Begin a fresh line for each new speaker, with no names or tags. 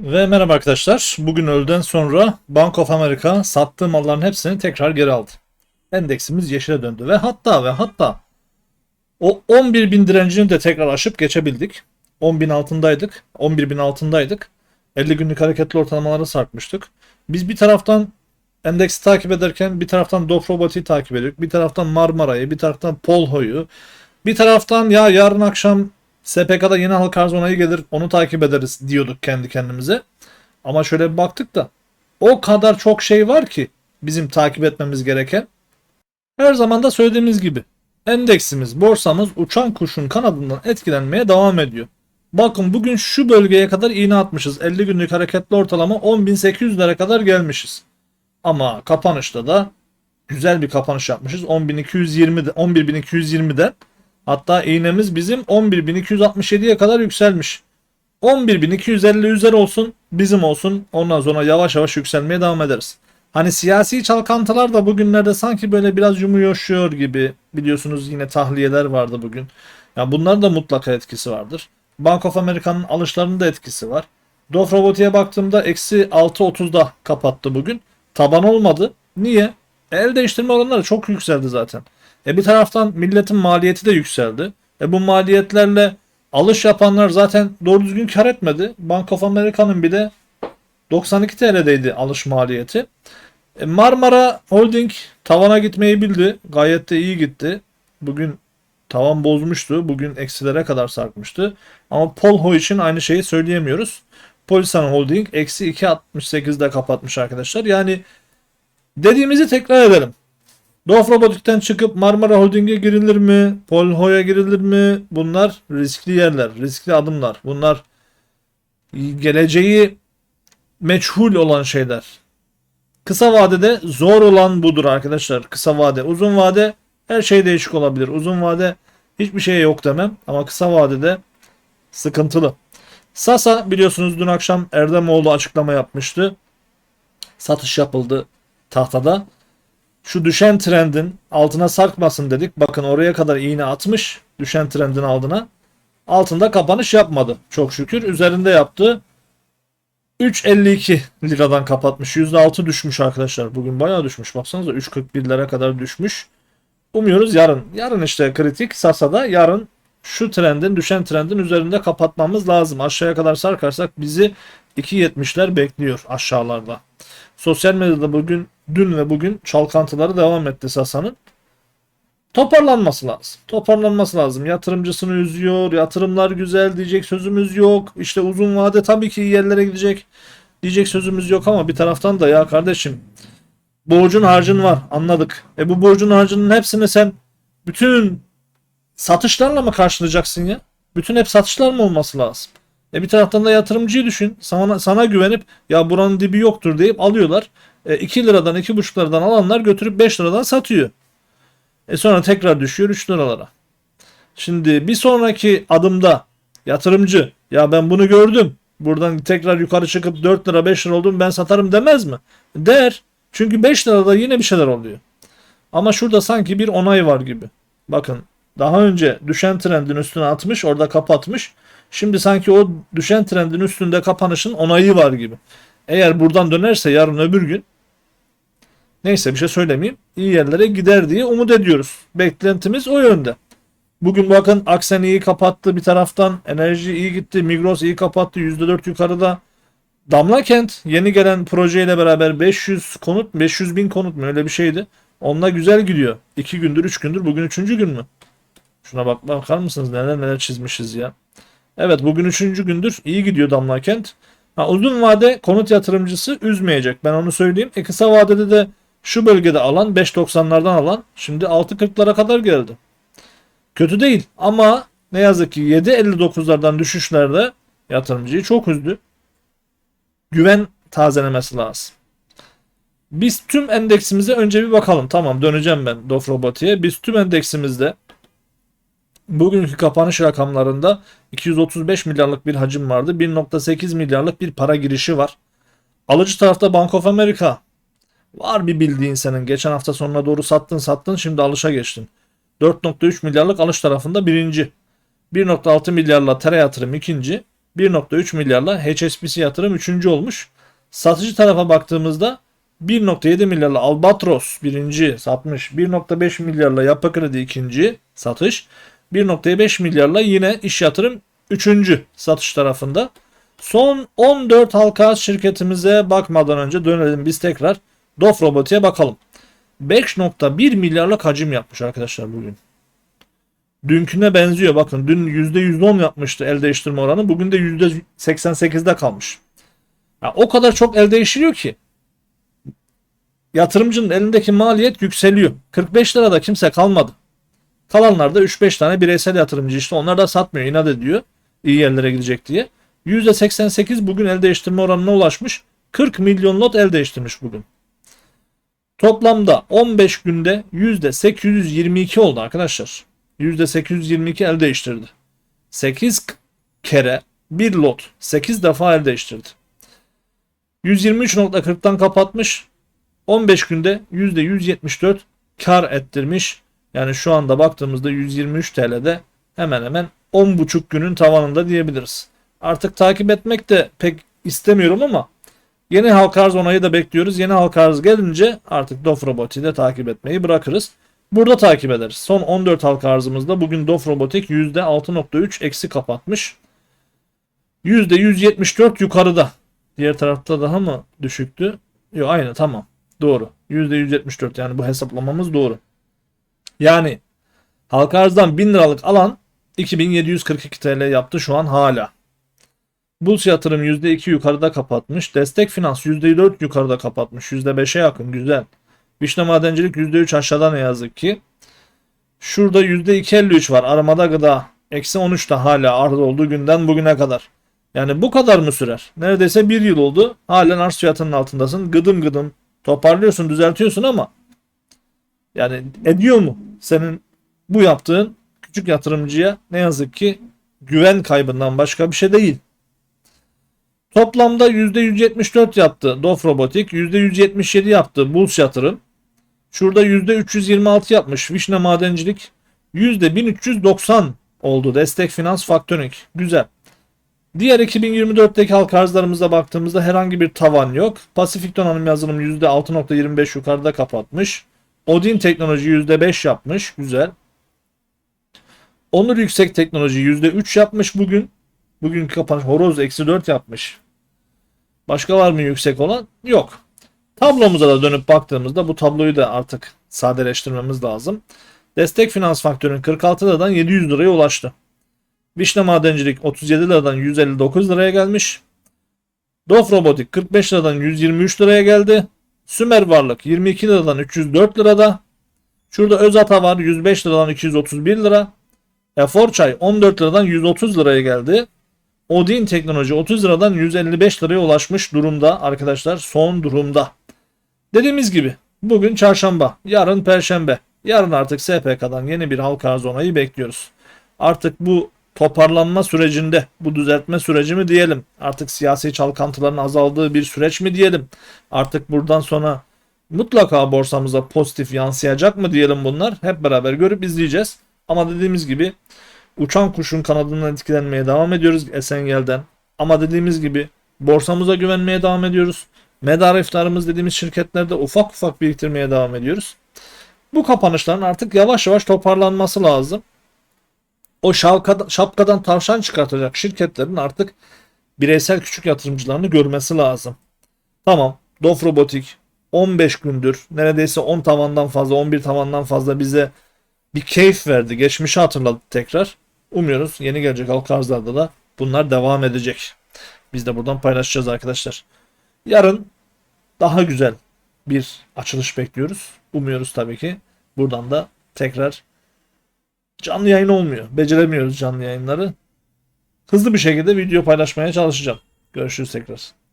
Ve merhaba arkadaşlar. Bugün öğleden sonra Bank of America sattığı malların hepsini tekrar geri aldı. Endeksimiz yeşile döndü ve hatta ve hatta o 11 bin direncini de tekrar aşıp geçebildik. 10 bin altındaydık. 11 bin altındaydık. 50 günlük hareketli ortalamaları sarkmıştık. Biz bir taraftan endeksi takip ederken bir taraftan Dow Roboti'yi takip ediyorduk. Bir taraftan Marmara'yı, bir taraftan Polho'yu. Bir taraftan ya yarın akşam SPK'da yeni halka arz onayı gelir onu takip ederiz diyorduk kendi kendimize. Ama şöyle bir baktık da o kadar çok şey var ki bizim takip etmemiz gereken. Her zaman da söylediğimiz gibi endeksimiz, borsamız uçan kuşun kanadından etkilenmeye devam ediyor. Bakın bugün şu bölgeye kadar iğne atmışız. 50 günlük hareketli ortalama 10.800'lere kadar gelmişiz. Ama kapanışta da güzel bir kapanış yapmışız. 10.220'de 11.220'den Hatta iğnemiz bizim 11.267'ye kadar yükselmiş. 11.250 üzeri olsun bizim olsun ondan sonra yavaş yavaş yükselmeye devam ederiz. Hani siyasi çalkantılar da bugünlerde sanki böyle biraz yumuyoruşuyor gibi biliyorsunuz yine tahliyeler vardı bugün. Ya yani bunların da mutlaka etkisi vardır. Bank of America'nın alışlarının da etkisi var. Dow Roboti'ye baktığımda eksi 6.30'da kapattı bugün. Taban olmadı. Niye? El değiştirme oranları çok yükseldi zaten. E bir taraftan milletin maliyeti de yükseldi. E bu maliyetlerle alış yapanlar zaten doğru düzgün kar etmedi. Bank of America'nın bile 92 TL'deydi alış maliyeti. E Marmara Holding tavana gitmeyi bildi. Gayet de iyi gitti. Bugün tavan bozmuştu. Bugün eksilere kadar sarkmıştı. Ama Polho için aynı şeyi söyleyemiyoruz. Polisan Holding eksi 2.68'de kapatmış arkadaşlar. Yani dediğimizi tekrar edelim. Dof Robotik'ten çıkıp Marmara Holding'e girilir mi? Polho'ya girilir mi? Bunlar riskli yerler, riskli adımlar. Bunlar geleceği meçhul olan şeyler. Kısa vadede zor olan budur arkadaşlar. Kısa vade. Uzun vade her şey değişik olabilir. Uzun vade hiçbir şey yok demem. Ama kısa vadede sıkıntılı. Sasa biliyorsunuz dün akşam Erdemoğlu açıklama yapmıştı. Satış yapıldı tahtada şu düşen trendin altına sarkmasın dedik. Bakın oraya kadar iğne atmış. Düşen trendin altına. Altında kapanış yapmadı. Çok şükür. Üzerinde yaptı. 3.52 liradan kapatmış. %6 düşmüş arkadaşlar. Bugün bayağı düşmüş. Baksanıza 3.41'lere kadar düşmüş. Umuyoruz yarın. Yarın işte kritik. Sasa'da yarın şu trendin düşen trendin üzerinde kapatmamız lazım. Aşağıya kadar sarkarsak bizi 2.70'ler bekliyor aşağılarda. Sosyal medyada bugün, dün ve bugün çalkantıları devam etti Sasa'nın. Toparlanması lazım. Toparlanması lazım. Yatırımcısını üzüyor. Yatırımlar güzel diyecek sözümüz yok. İşte uzun vade tabii ki yerlere gidecek diyecek sözümüz yok ama bir taraftan da ya kardeşim borcun harcın var anladık. E bu borcun harcının hepsini sen bütün satışlarla mı karşılayacaksın ya? Bütün hep satışlar mı olması lazım? E bir taraftan da yatırımcıyı düşün. Sana, sana güvenip ya buranın dibi yoktur deyip alıyorlar. E 2 liradan 2,5 liradan alanlar götürüp 5 liradan satıyor. E sonra tekrar düşüyor 3 liralara. Şimdi bir sonraki adımda yatırımcı ya ben bunu gördüm. Buradan tekrar yukarı çıkıp 4 lira 5 lira oldum ben satarım demez mi? Der. Çünkü 5 lirada yine bir şeyler oluyor. Ama şurada sanki bir onay var gibi. Bakın daha önce düşen trendin üstüne atmış orada kapatmış. Şimdi sanki o düşen trendin üstünde kapanışın onayı var gibi. Eğer buradan dönerse yarın öbür gün neyse bir şey söylemeyeyim. iyi yerlere gider diye umut ediyoruz. Beklentimiz o yönde. Bugün bakın Aksen iyi kapattı bir taraftan. Enerji iyi gitti. Migros iyi kapattı. %4 yukarıda. Damla Kent yeni gelen projeyle beraber 500 konut 500 bin konut mu öyle bir şeydi. Onunla güzel gidiyor. 2 gündür 3 gündür bugün 3. gün mü? Şuna bak bakar mısınız neler neler çizmişiz ya. Evet bugün üçüncü gündür iyi gidiyor Damla Kent. Ha, uzun vade konut yatırımcısı üzmeyecek ben onu söyleyeyim. E, kısa vadede de şu bölgede alan 5.90'lardan alan şimdi 6.40'lara kadar geldi. Kötü değil ama ne yazık ki 7.59'lardan düşüşlerde yatırımcıyı çok üzdü. Güven tazelemesi lazım. Biz tüm endeksimize önce bir bakalım. Tamam döneceğim ben Dof Roboti'ye. Biz tüm endeksimizde Bugünkü kapanış rakamlarında 235 milyarlık bir hacim vardı. 1.8 milyarlık bir para girişi var. Alıcı tarafta Bank of America. Var bir bildiğin senin. Geçen hafta sonuna doğru sattın sattın şimdi alışa geçtin. 4.3 milyarlık alış tarafında birinci. 1.6 milyarla Tera yatırım ikinci. 1.3 milyarla HSBC yatırım üçüncü olmuş. Satıcı tarafa baktığımızda 1.7 milyarla Albatros birinci satmış. 1.5 milyarla Yapı Kredi ikinci satış. 1.5 milyarla yine iş yatırım üçüncü satış tarafında. Son 14 halka şirketimize bakmadan önce dönelim biz tekrar Dof Robotik'e bakalım. 5.1 milyarlık hacim yapmış arkadaşlar bugün. Dünküne benziyor. Bakın dün %110 yapmıştı el değiştirme oranı. Bugün de %88'de kalmış. Ya o kadar çok el değiştiriyor ki yatırımcının elindeki maliyet yükseliyor. 45 lirada kimse kalmadı. Kalanlar da 3-5 tane bireysel yatırımcı işte onlar da satmıyor inat ediyor iyi yerlere gidecek diye. %88 bugün el değiştirme oranına ulaşmış. 40 milyon lot el değiştirmiş bugün. Toplamda 15 günde %822 oldu arkadaşlar. %822 el değiştirdi. 8 kere bir lot 8 defa el değiştirdi. 123.40'tan kapatmış. 15 günde %174 kar ettirmiş. Yani şu anda baktığımızda 123 TL'de hemen hemen 10,5 günün tavanında diyebiliriz. Artık takip etmek de pek istemiyorum ama yeni halka arz onayı da bekliyoruz. Yeni halka arz gelince artık Dof Robotik'i de takip etmeyi bırakırız. Burada takip ederiz. Son 14 halka arzımızda bugün Dof Robotik %6.3 eksi kapatmış. %174 yukarıda. Diğer tarafta daha mı düşüktü? Yok aynı tamam. Doğru. %174 yani bu hesaplamamız doğru. Yani halka arzdan 1000 liralık alan 2742 TL yaptı şu an hala. Burs yatırım %2 yukarıda kapatmış. Destek finans %4 yukarıda kapatmış. %5'e yakın güzel. Vişne madencilik %3 aşağıda ne yazık ki. Şurada %2.53 var. Aramada gıda eksi 13 de hala arz olduğu günden bugüne kadar. Yani bu kadar mı sürer? Neredeyse bir yıl oldu. Halen arz fiyatının altındasın. Gıdım gıdım toparlıyorsun düzeltiyorsun ama yani ediyor mu? Senin bu yaptığın küçük yatırımcıya ne yazık ki güven kaybından başka bir şey değil. Toplamda %174 yaptı Dof Robotik, %177 yaptı Bulls Yatırım. Şurada %326 yapmış Vişne Madencilik, %1390 oldu Destek Finans Factoring. Güzel. Diğer 2024'teki halka arzlarımıza baktığımızda herhangi bir tavan yok. Pasifik Donanım Yazılım %6.25 yukarıda kapatmış. Odin Teknoloji %5 yapmış. Güzel. Onur Yüksek Teknoloji %3 yapmış bugün. Bugünkü kapanış Horoz eksi 4 yapmış. Başka var mı yüksek olan? Yok. Tablomuza da dönüp baktığımızda bu tabloyu da artık sadeleştirmemiz lazım. Destek finans faktörün 46 liradan 700 liraya ulaştı. Vişne Madencilik 37 liradan 159 liraya gelmiş. Dof Robotik 45 liradan 123 liraya geldi. Sümer Varlık 22 liradan 304 lirada. Şurada Özata var 105 liradan 231 lira. Efor Çay 14 liradan 130 liraya geldi. Odin Teknoloji 30 liradan 155 liraya ulaşmış durumda arkadaşlar son durumda. Dediğimiz gibi bugün çarşamba, yarın perşembe. Yarın artık SPK'dan yeni bir halka arz onayı bekliyoruz. Artık bu toparlanma sürecinde, bu düzeltme süreci mi diyelim? Artık siyasi çalkantıların azaldığı bir süreç mi diyelim? Artık buradan sonra mutlaka borsamıza pozitif yansıyacak mı diyelim bunlar? Hep beraber görüp izleyeceğiz. Ama dediğimiz gibi uçan kuşun kanadından etkilenmeye devam ediyoruz Esengel'den. Ama dediğimiz gibi borsamıza güvenmeye devam ediyoruz. Medar iftarımız dediğimiz şirketlerde ufak ufak biriktirmeye devam ediyoruz. Bu kapanışların artık yavaş yavaş toparlanması lazım. O şapkadan, şapkadan tavşan çıkartacak şirketlerin artık bireysel küçük yatırımcılarını görmesi lazım. Tamam, Dof Robotik 15 gündür neredeyse 10 tavandan fazla 11 tavandan fazla bize bir keyif verdi. Geçmişi hatırladı tekrar. Umuyoruz yeni gelecek halka arzlarda da bunlar devam edecek. Biz de buradan paylaşacağız arkadaşlar. Yarın daha güzel bir açılış bekliyoruz. Umuyoruz tabii ki. Buradan da tekrar canlı yayın olmuyor. Beceremiyoruz canlı yayınları. Hızlı bir şekilde video paylaşmaya çalışacağım. Görüşürüz tekrar.